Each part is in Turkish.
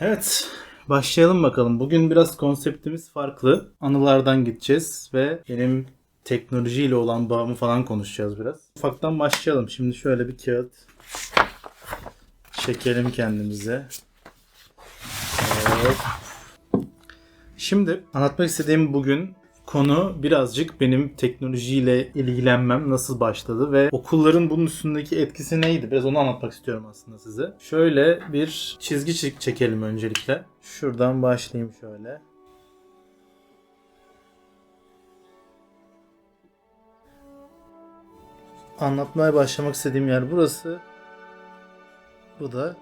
Evet, başlayalım bakalım. Bugün biraz konseptimiz farklı. Anılardan gideceğiz ve benim teknolojiyle olan bağımı falan konuşacağız biraz. Ufaktan başlayalım. Şimdi şöyle bir kağıt çekelim kendimize. Evet. Şimdi anlatmak istediğim bugün konu birazcık benim teknolojiyle ilgilenmem nasıl başladı ve okulların bunun üstündeki etkisi neydi? Biraz onu anlatmak istiyorum aslında size. Şöyle bir çizgi çek- çekelim öncelikle. Şuradan başlayayım şöyle. Anlatmaya başlamak istediğim yer burası. Bu da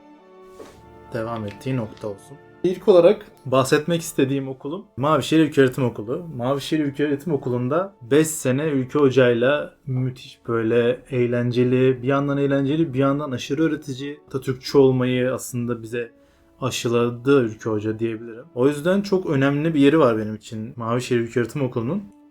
devam ettiği nokta olsun. İlk olarak bahsetmek istediğim okulum Mavişehir Ülköğretim Okulu. Mavişehir Ülköğretim Okulu'nda 5 sene ülke hocayla müthiş böyle eğlenceli, bir yandan eğlenceli bir yandan aşırı öğretici Atatürkçü olmayı aslında bize aşıladı ülke hoca diyebilirim. O yüzden çok önemli bir yeri var benim için Mavişehir Ülköğretim Okulu'nun.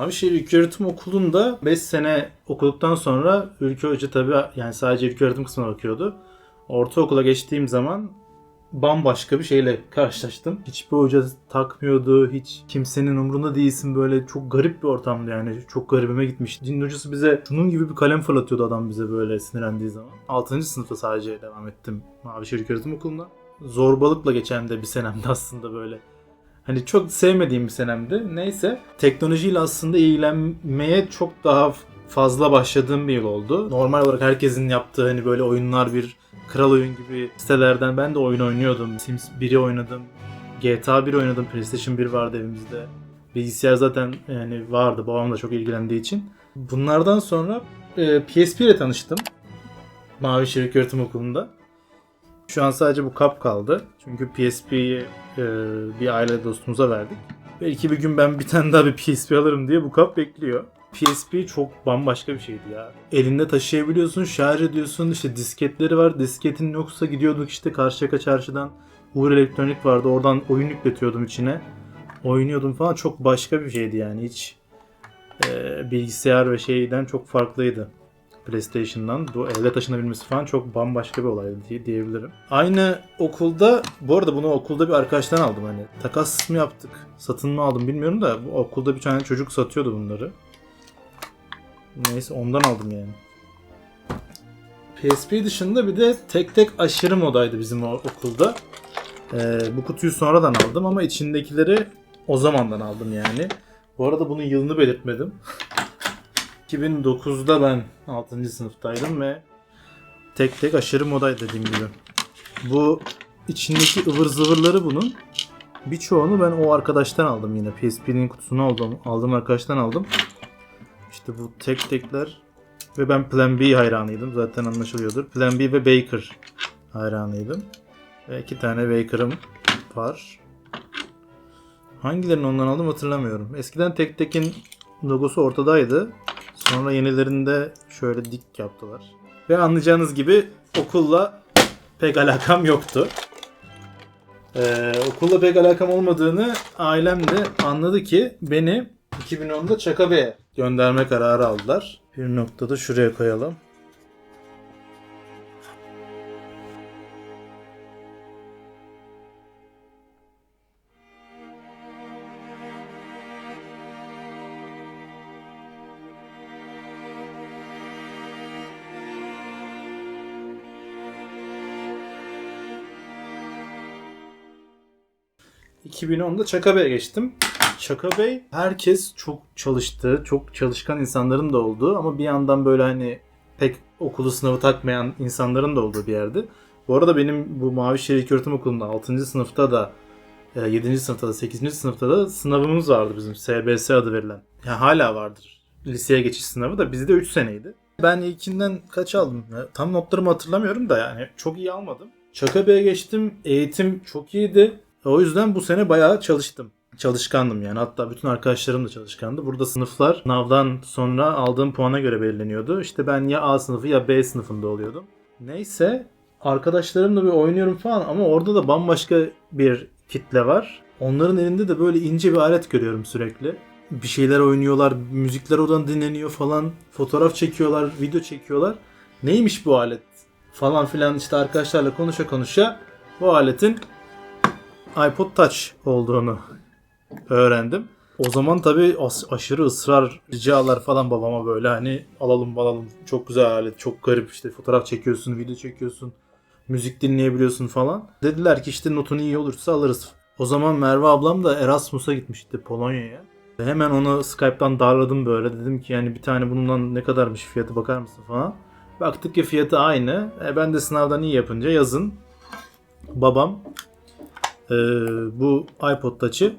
Mavişehir İlköğretim Okulu'nda 5 sene okuduktan sonra ülke hoca tabii yani sadece ilköğretim kısmına bakıyordu. Ortaokula geçtiğim zaman bambaşka bir şeyle karşılaştım. Hiçbir hoca takmıyordu, hiç kimsenin umrunda değilsin böyle çok garip bir ortamdı yani. Çok garibime gitmiş. Din hocası bize şunun gibi bir kalem fırlatıyordu adam bize böyle sinirlendiği zaman. 6. sınıfta sadece devam ettim Mavişehir İlköğretim Okulu'nda. Zorbalıkla geçen de bir senemdi aslında böyle. Hani çok sevmediğim bir senemdi. Neyse teknolojiyle aslında ilgilenmeye çok daha fazla başladığım bir yıl oldu. Normal olarak herkesin yaptığı hani böyle oyunlar bir kral oyun gibi sitelerden ben de oyun oynuyordum. Sims 1'i oynadım. GTA 1 oynadım. PlayStation 1 vardı evimizde. Bilgisayar zaten yani vardı. Babam da çok ilgilendiği için. Bunlardan sonra e, PSP ile tanıştım. Mavi Şerik Öğretim Okulu'nda. Şu an sadece bu kap kaldı. Çünkü PSP'yi e, bir aile dostumuza verdik. Belki bir gün ben bir tane daha bir PSP alırım diye bu kap bekliyor. PSP çok bambaşka bir şeydi ya. Elinde taşıyabiliyorsun, şarj ediyorsun. İşte disketleri var. Disketin yoksa gidiyorduk işte Karşıyaka çarşıdan. Uğur Elektronik vardı. Oradan oyun yükletiyordum içine. Oynuyordum falan. Çok başka bir şeydi yani. Hiç e, bilgisayar ve şeyden çok farklıydı. PlayStation'dan bu elde taşınabilmesi falan çok bambaşka bir olaydı diye diyebilirim. Aynı okulda bu arada bunu okulda bir arkadaştan aldım hani takas mı yaptık satın mı aldım bilmiyorum da bu okulda bir tane çocuk satıyordu bunları. Neyse ondan aldım yani. PSP dışında bir de tek tek aşırı modaydı bizim okulda. Ee, bu kutuyu sonradan aldım ama içindekileri o zamandan aldım yani. Bu arada bunun yılını belirtmedim. 2009'da ben 6. sınıftaydım ve tek tek aşırı modaydı dediğim gibi. Bu içindeki ıvır zıvırları bunun birçoğunu ben o arkadaştan aldım yine. PSP'nin kutusunu aldım, aldım arkadaştan aldım. İşte bu tek tekler ve ben Plan B hayranıydım. Zaten anlaşılıyordur. Plan B ve Baker hayranıydım. Ve iki tane Baker'ım var. Hangilerini ondan aldım hatırlamıyorum. Eskiden tek tekin logosu ortadaydı. Sonra yenilerinde şöyle dik yaptılar. Ve anlayacağınız gibi okulla pek alakam yoktu. Ee, okulla pek alakam olmadığını ailem de anladı ki beni 2010'da Çakabe'ye gönderme kararı aldılar. Bir noktada şuraya koyalım. ...2010'da Çakabey'e geçtim. Çakabey herkes çok çalıştı. Çok çalışkan insanların da olduğu ama bir yandan böyle hani pek okulu sınavı takmayan insanların da olduğu bir yerdi. Bu arada benim bu Mavişehir İlköğretim Okulu'nda 6. sınıfta da 7. sınıfta da 8. sınıfta da sınavımız vardı bizim SBS adı verilen. Yani hala vardır. Liseye geçiş sınavı da bizde 3 seneydi. Ben ilkinden kaç aldım? Tam notlarımı hatırlamıyorum da yani çok iyi almadım. Çakabey'e geçtim. Eğitim çok iyiydi. O yüzden bu sene bayağı çalıştım. çalışkandım yani. Hatta bütün arkadaşlarım da çalışkandı. Burada sınıflar sınavdan sonra aldığım puana göre belirleniyordu. İşte ben ya A sınıfı ya B sınıfında oluyordum. Neyse arkadaşlarımla bir oynuyorum falan ama orada da bambaşka bir kitle var. Onların elinde de böyle ince bir alet görüyorum sürekli. Bir şeyler oynuyorlar, müzikler oradan dinleniyor falan. Fotoğraf çekiyorlar, video çekiyorlar. Neymiş bu alet? Falan filan işte arkadaşlarla konuşa konuşa bu aletin iPod Touch olduğunu öğrendim. O zaman tabii aşırı ısrar ricalar falan babama böyle hani alalım alalım çok güzel alet çok garip işte fotoğraf çekiyorsun video çekiyorsun müzik dinleyebiliyorsun falan. Dediler ki işte notun iyi olursa alırız. O zaman Merve ablam da Erasmus'a gitmişti Polonya'ya. Hemen onu Skype'tan darladım böyle. Dedim ki yani bir tane bundan ne kadarmış fiyatı bakar mısın falan. Baktık ki fiyatı aynı. E ben de sınavdan iyi yapınca yazın babam e, bu iPod Touch'ı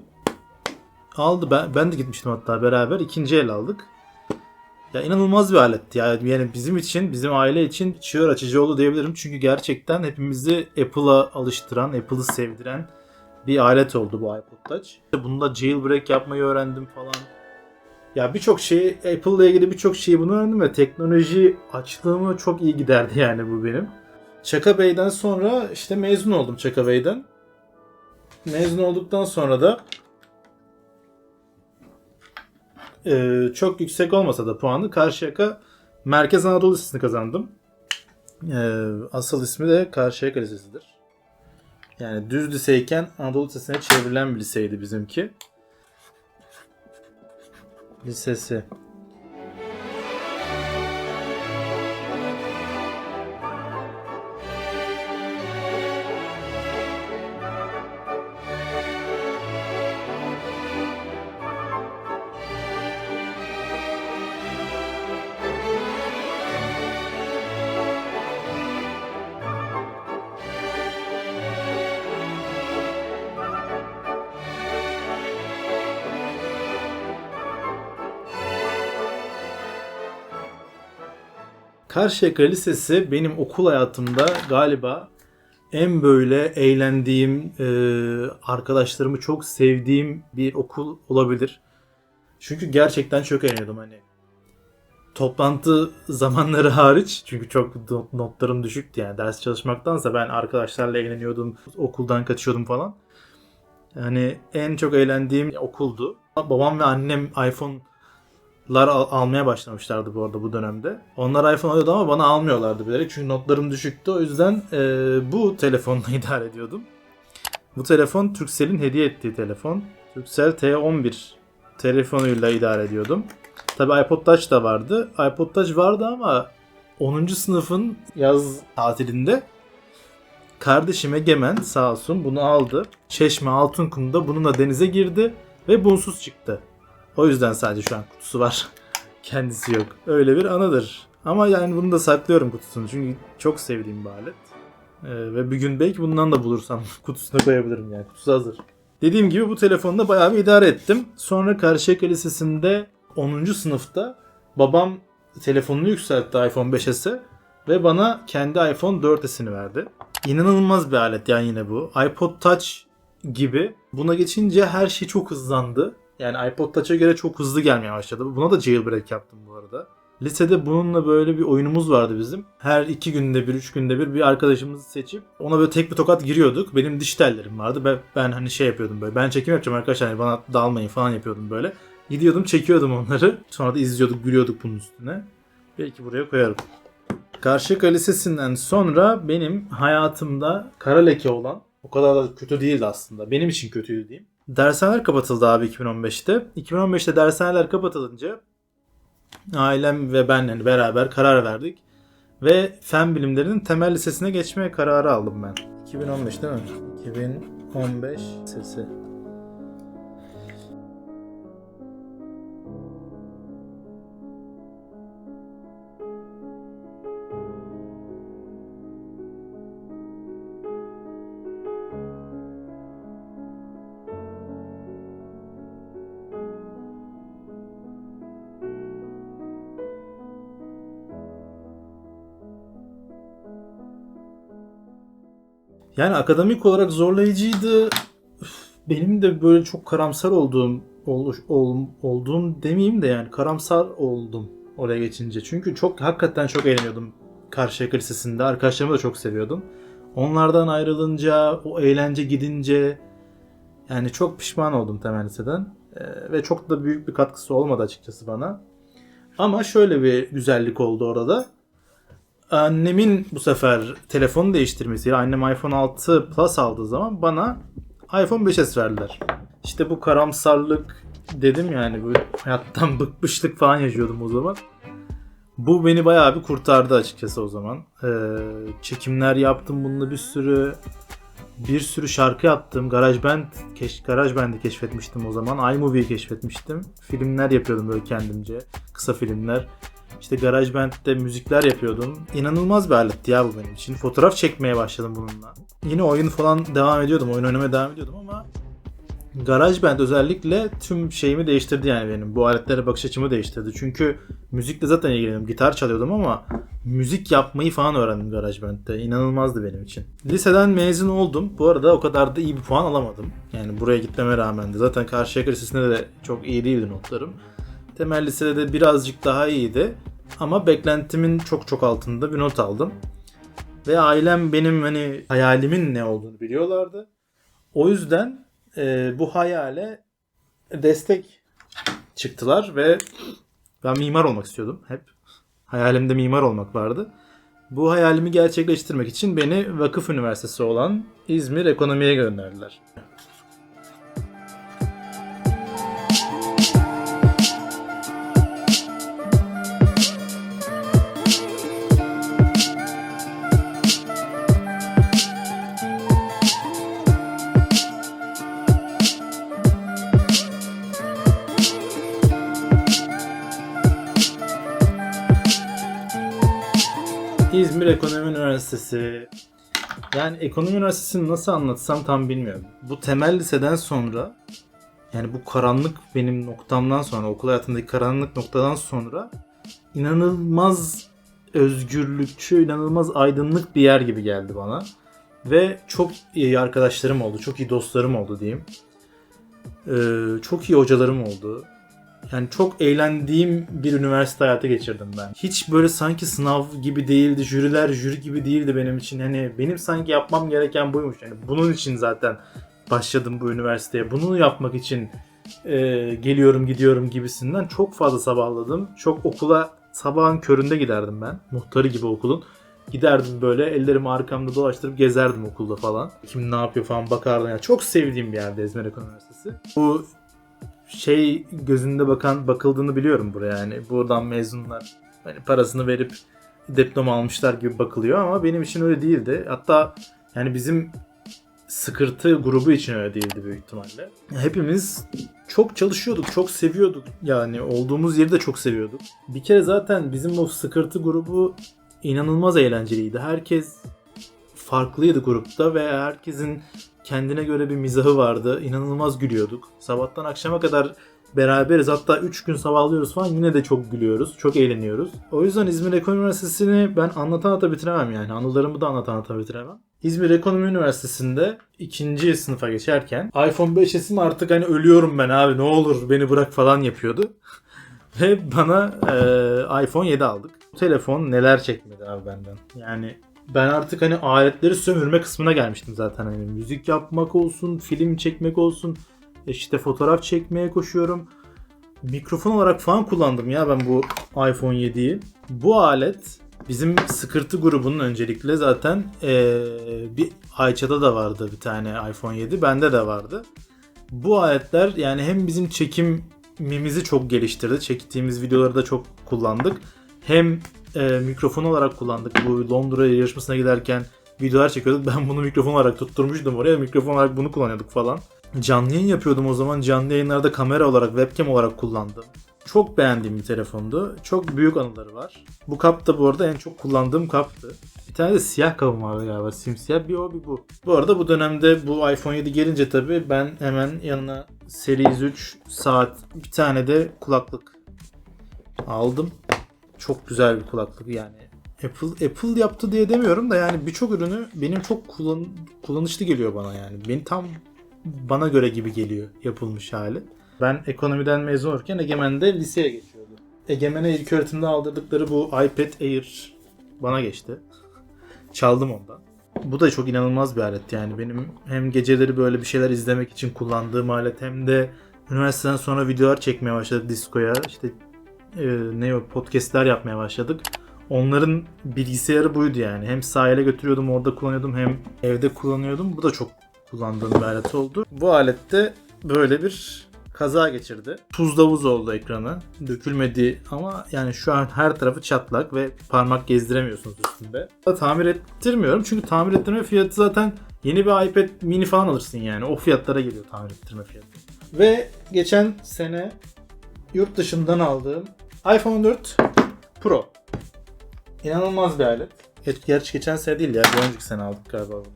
aldı. Ben, ben de gitmiştim hatta beraber. ikinci el aldık. Ya inanılmaz bir aletti. Ya. Yani bizim için, bizim aile için çığır açıcı oldu diyebilirim. Çünkü gerçekten hepimizi Apple'a alıştıran, Apple'ı sevdiren bir alet oldu bu iPod Touch. Bunda jailbreak yapmayı öğrendim falan. Ya birçok şeyi, Apple ile ilgili birçok şeyi bunu öğrendim ve teknoloji açlığımı çok iyi giderdi yani bu benim. Çaka Bey'den sonra işte mezun oldum Çaka Bey'den. Mezun olduktan sonra da e, çok yüksek olmasa da puanı Karşıyaka Merkez Anadolu Lisesi'ni kazandım. E, asıl ismi de Karşıyaka Lisesi'dir. Yani düz liseyken Anadolu Lisesi'ne çevrilen bir liseydi bizimki. Lisesi. Karşıyaka Lisesi benim okul hayatımda galiba en böyle eğlendiğim, e, arkadaşlarımı çok sevdiğim bir okul olabilir. Çünkü gerçekten çok eğleniyordum hani. Toplantı zamanları hariç çünkü çok not- notlarım düşüktü yani ders çalışmaktansa ben arkadaşlarla eğleniyordum, okuldan kaçıyordum falan. Yani en çok eğlendiğim okuldu. Babam ve annem iPhone lar al- almaya başlamışlardı bu arada bu dönemde. Onlar iPhone alıyordu ama bana almıyorlardı bilerek çünkü notlarım düşüktü. O yüzden e, bu telefonla idare ediyordum. Bu telefon Turkcell'in hediye ettiği telefon. Turkcell T11 telefonuyla idare ediyordum. Tabi iPod Touch da vardı. iPod Touch vardı ama 10. sınıfın yaz tatilinde kardeşim Egemen sağ olsun bunu aldı. Çeşme Altınkum'da bununla denize girdi ve bunsuz çıktı. O yüzden sadece şu an kutusu var. Kendisi yok. Öyle bir anıdır. Ama yani bunu da saklıyorum kutusunu. Çünkü çok sevdiğim bir alet. Ee, ve bir gün belki bundan da bulursam kutusuna koyabilirim yani. Kutusu hazır. Dediğim gibi bu telefonla bayağı bir idare ettim. Sonra Karşıyaka Lisesi'nde 10. sınıfta babam telefonunu yükseltti iPhone 5s'e ve bana kendi iPhone 4s'ini verdi. İnanılmaz bir alet yani yine bu. iPod Touch gibi. Buna geçince her şey çok hızlandı. Yani iPod Touch'a göre çok hızlı gelmeye başladı. Buna da jailbreak yaptım bu arada. Lisede bununla böyle bir oyunumuz vardı bizim. Her iki günde bir, üç günde bir bir arkadaşımızı seçip ona böyle tek bir tokat giriyorduk. Benim diş tellerim vardı. Ben, ben hani şey yapıyordum böyle. Ben çekim yapacağım arkadaşlar hani bana dalmayın falan yapıyordum böyle. Gidiyordum çekiyordum onları. Sonra da izliyorduk gülüyorduk bunun üstüne. Belki buraya koyarım. Karşıyaka Lisesi'nden sonra benim hayatımda kara leke olan o kadar da kötü değildi aslında. Benim için kötüydü diyeyim. Dershaneler kapatıldı abi 2015'te. 2015'te dershaneler kapatılınca ailem ve ben yani beraber karar verdik. Ve fen bilimlerinin temel lisesine geçmeye kararı aldım ben. 2015 değil mi? 2015 lisesi. Yani akademik olarak zorlayıcıydı. Benim de böyle çok karamsar olduğum ol, ol- olduğum demeyeyim de yani karamsar oldum oraya geçince. Çünkü çok hakikaten çok eğleniyordum Karşıyaka Lisesi'nde. Arkadaşlarımı da çok seviyordum. Onlardan ayrılınca, o eğlence gidince yani çok pişman oldum temel liseden. Ee, ve çok da büyük bir katkısı olmadı açıkçası bana. Ama şöyle bir güzellik oldu orada. Annemin bu sefer telefonu değiştirmesiyle annem iPhone 6 Plus aldığı zaman bana iPhone 5s verdiler. İşte bu karamsarlık dedim yani bu hayattan bıkmışlık falan yaşıyordum o zaman. Bu beni bayağı bir kurtardı açıkçası o zaman. Ee, çekimler yaptım bununla bir sürü bir sürü şarkı yaptım. GarageBand keş, GarageBand'i keşfetmiştim o zaman. iMovie'yi keşfetmiştim. Filmler yapıyordum böyle kendimce. Kısa filmler. İşte GarageBand'de müzikler yapıyordum. İnanılmaz bir aletti ya bu benim için. Fotoğraf çekmeye başladım bununla. Yine oyun falan devam ediyordum. Oyun oynamaya devam ediyordum ama GarageBand özellikle tüm şeyimi değiştirdi yani benim. Bu aletlere bakış açımı değiştirdi. Çünkü müzikle zaten ilgileniyordum. Gitar çalıyordum ama müzik yapmayı falan öğrendim GarageBand'de. İnanılmazdı benim için. Liseden mezun oldum. Bu arada o kadar da iyi bir puan alamadım. Yani buraya gitmeme rağmen de. Zaten Karşıyaka Lisesi'nde de çok iyi değildi notlarım. Temel lisede de birazcık daha iyiydi. Ama beklentimin çok çok altında bir not aldım. Ve ailem benim hani hayalimin ne olduğunu biliyorlardı. O yüzden e, bu hayale destek çıktılar ve ben mimar olmak istiyordum hep. Hayalimde mimar olmak vardı. Bu hayalimi gerçekleştirmek için beni vakıf üniversitesi olan İzmir Ekonomi'ye gönderdiler. Üniversitesi. Yani Ekonomi Üniversitesi'ni nasıl anlatsam tam bilmiyorum. Bu temel liseden sonra yani bu karanlık benim noktamdan sonra okul hayatındaki karanlık noktadan sonra inanılmaz özgürlükçü, inanılmaz aydınlık bir yer gibi geldi bana. Ve çok iyi arkadaşlarım oldu, çok iyi dostlarım oldu diyeyim. Ee, çok iyi hocalarım oldu. Yani çok eğlendiğim bir üniversite hayatı geçirdim ben. Hiç böyle sanki sınav gibi değildi, jüriler jüri gibi değildi benim için. Hani benim sanki yapmam gereken buymuş. Yani bunun için zaten başladım bu üniversiteye. Bunu yapmak için e, geliyorum gidiyorum gibisinden çok fazla sabahladım. Çok okula sabahın köründe giderdim ben. Muhtarı gibi okulun. Giderdim böyle ellerimi arkamda dolaştırıp gezerdim okulda falan. Kim ne yapıyor falan bakardım. Yani çok sevdiğim bir yerde Ekonomi Üniversitesi. Bu şey gözünde bakan bakıldığını biliyorum buraya yani. Buradan mezunlar hani parasını verip diploma almışlar gibi bakılıyor ama benim için öyle değildi. Hatta yani bizim sıkırtı grubu için öyle değildi büyük ihtimalle. Hepimiz çok çalışıyorduk, çok seviyorduk. Yani olduğumuz yeri de çok seviyorduk. Bir kere zaten bizim o sıkırtı grubu inanılmaz eğlenceliydi. Herkes farklıydı grupta ve herkesin kendine göre bir mizahı vardı. İnanılmaz gülüyorduk. Sabahtan akşama kadar beraberiz. Hatta 3 gün sabahlıyoruz falan yine de çok gülüyoruz. Çok eğleniyoruz. O yüzden İzmir Ekonomi Üniversitesi'ni ben anlata anlata bitiremem yani. Anılarımı da anlata anlata bitiremem. İzmir Ekonomi Üniversitesi'nde ikinci sınıfa geçerken iPhone 5s'im artık hani ölüyorum ben abi ne olur beni bırak falan yapıyordu. Ve bana e, iPhone 7 aldık. Bu telefon neler çekmedi abi benden. Yani ben artık hani aletleri sömürme kısmına gelmiştim zaten. Hani müzik yapmak olsun, film çekmek olsun, işte fotoğraf çekmeye koşuyorum. Mikrofon olarak falan kullandım ya ben bu iPhone 7'yi. Bu alet bizim sıkırtı grubunun öncelikle zaten ee, bir Ayça'da da vardı bir tane iPhone 7. Bende de vardı. Bu aletler yani hem bizim çekimimizi çok geliştirdi. Çektiğimiz videoları da çok kullandık. Hem e, mikrofon olarak kullandık. Bu Londra yarışmasına giderken videolar çekiyorduk. Ben bunu mikrofon olarak tutturmuştum oraya. Mikrofon olarak bunu kullanıyorduk falan. Canlı yayın yapıyordum o zaman. Canlı yayınlarda kamera olarak, webcam olarak kullandım. Çok beğendiğim bir telefondu. Çok büyük anıları var. Bu kap da bu arada en çok kullandığım kaptı. Bir tane de siyah kabım vardı galiba. Simsiyah bir o bir bu. Bu arada bu dönemde bu iPhone 7 gelince tabii ben hemen yanına Series 3 saat bir tane de kulaklık aldım çok güzel bir kulaklık yani. Apple Apple yaptı diye demiyorum da yani birçok ürünü benim çok kullan, kullanışlı geliyor bana yani. Beni tam bana göre gibi geliyor yapılmış hali. Ben ekonomiden mezun olurken Egemen'de liseye geçiyordu. Egemen'e ilk öğretimde aldırdıkları bu iPad Air bana geçti. Çaldım ondan. Bu da çok inanılmaz bir alet yani. Benim hem geceleri böyle bir şeyler izlemek için kullandığım alet hem de üniversiteden sonra videolar çekmeye başladık diskoya. İşte e, ne podcastler yapmaya başladık. Onların bilgisayarı buydu yani. Hem sahile götürüyordum orada kullanıyordum hem evde kullanıyordum. Bu da çok kullandığım bir alet oldu. Bu alette böyle bir kaza geçirdi. Tuzla buz oldu ekranı. Dökülmedi ama yani şu an her tarafı çatlak ve parmak gezdiremiyorsunuz üstünde. Tamir ettirmiyorum çünkü tamir ettirme fiyatı zaten yeni bir iPad mini falan alırsın yani. O fiyatlara geliyor tamir ettirme fiyatı. Ve geçen sene yurt dışından aldığım iPhone 4 Pro. İnanılmaz bir alet. Geç, gerçi geçen sene değil ya. Bir önceki sene aldık galiba bunu.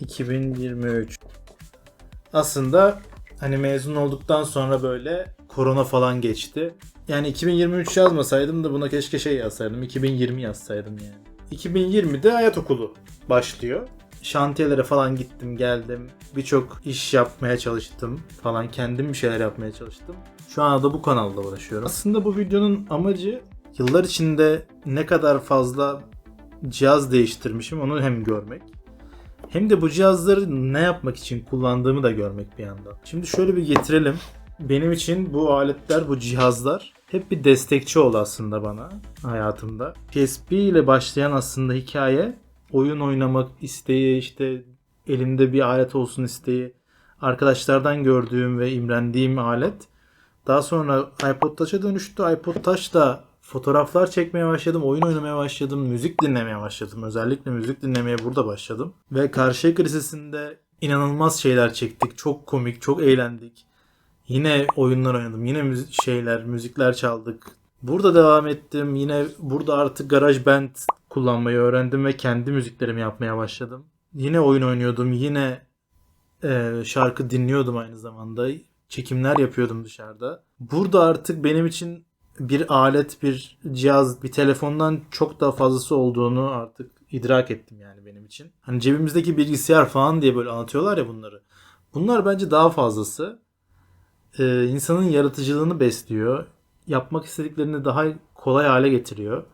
2023. Aslında hani mezun olduktan sonra böyle korona falan geçti. Yani 2023 yazmasaydım da buna keşke şey yazsaydım. 2020 yazsaydım yani. 2020'de hayat okulu başlıyor. Şantiyelere falan gittim geldim. Birçok iş yapmaya çalıştım falan. Kendim bir şeyler yapmaya çalıştım. Şu anda da bu kanalda uğraşıyorum. Aslında bu videonun amacı yıllar içinde ne kadar fazla cihaz değiştirmişim onu hem görmek. Hem de bu cihazları ne yapmak için kullandığımı da görmek bir yandan. Şimdi şöyle bir getirelim. Benim için bu aletler, bu cihazlar hep bir destekçi oldu aslında bana hayatımda. PSP ile başlayan aslında hikaye oyun oynamak isteği, işte elimde bir alet olsun isteği, arkadaşlardan gördüğüm ve imrendiğim alet. Daha sonra iPod Touch'a dönüştü. iPod Touch'ta fotoğraflar çekmeye başladım, oyun oynamaya başladım, müzik dinlemeye başladım. Özellikle müzik dinlemeye burada başladım. Ve Karşıyaka Lisesi'nde inanılmaz şeyler çektik. Çok komik, çok eğlendik. Yine oyunlar oynadım. Yine müzik şeyler, müzikler çaldık. Burada devam ettim. Yine burada artık GarageBand kullanmayı öğrendim ve kendi müziklerimi yapmaya başladım. Yine oyun oynuyordum. Yine e, şarkı dinliyordum aynı zamanda. Çekimler yapıyordum dışarıda. Burada artık benim için bir alet, bir cihaz, bir telefondan çok daha fazlası olduğunu artık idrak ettim yani benim için. Hani cebimizdeki bilgisayar falan diye böyle anlatıyorlar ya bunları. Bunlar bence daha fazlası. Ee, insanın yaratıcılığını besliyor. Yapmak istediklerini daha kolay hale getiriyor.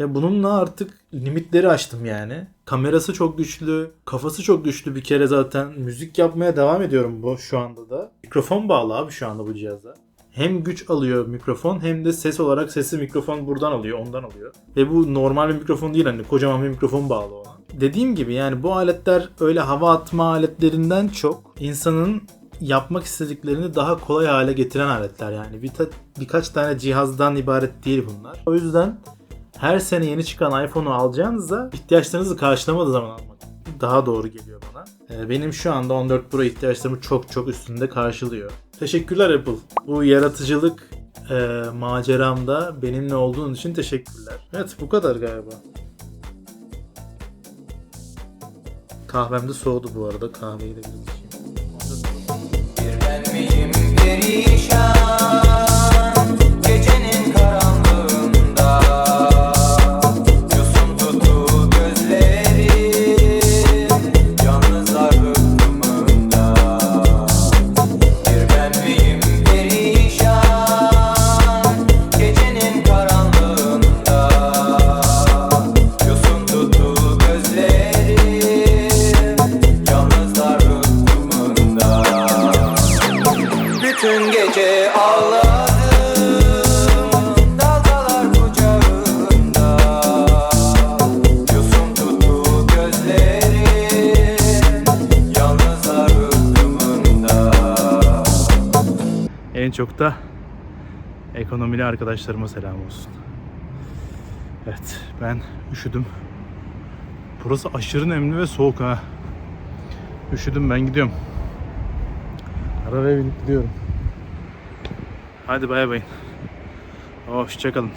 Ve bununla artık limitleri aştım yani. Kamerası çok güçlü, kafası çok güçlü bir kere zaten. Müzik yapmaya devam ediyorum bu şu anda da. Mikrofon bağlı abi şu anda bu cihaza. Hem güç alıyor mikrofon hem de ses olarak sesi mikrofon buradan alıyor, ondan alıyor. Ve bu normal bir mikrofon değil hani kocaman bir mikrofon bağlı ona. Dediğim gibi yani bu aletler öyle hava atma aletlerinden çok insanın yapmak istediklerini daha kolay hale getiren aletler yani. Bir birkaç tane cihazdan ibaret değil bunlar. O yüzden her sene yeni çıkan iPhone'u alacağınızda ihtiyaçlarınızı karşılamadığı zaman almak daha doğru geliyor bana. Ee, Benim şu anda 14 Pro ihtiyaçlarımı çok çok üstünde karşılıyor. Teşekkürler Apple. Bu yaratıcılık e, maceramda benimle olduğun için teşekkürler. Evet bu kadar galiba. Kahvem de soğudu bu arada. Kahveyi de biraz içeyim. Bir ben miyim perişan bütün gece ağladım Dalgalar kucağında Yosun tuttu gözlerim Yalnızlar hükmünde En çok da ekonomili arkadaşlarıma selam olsun. Evet ben üşüdüm. Burası aşırı nemli ve soğuk ha. Üşüdüm ben gidiyorum. Arabaya binip gidiyorum. Hadi bay bay. Hoşçakalın.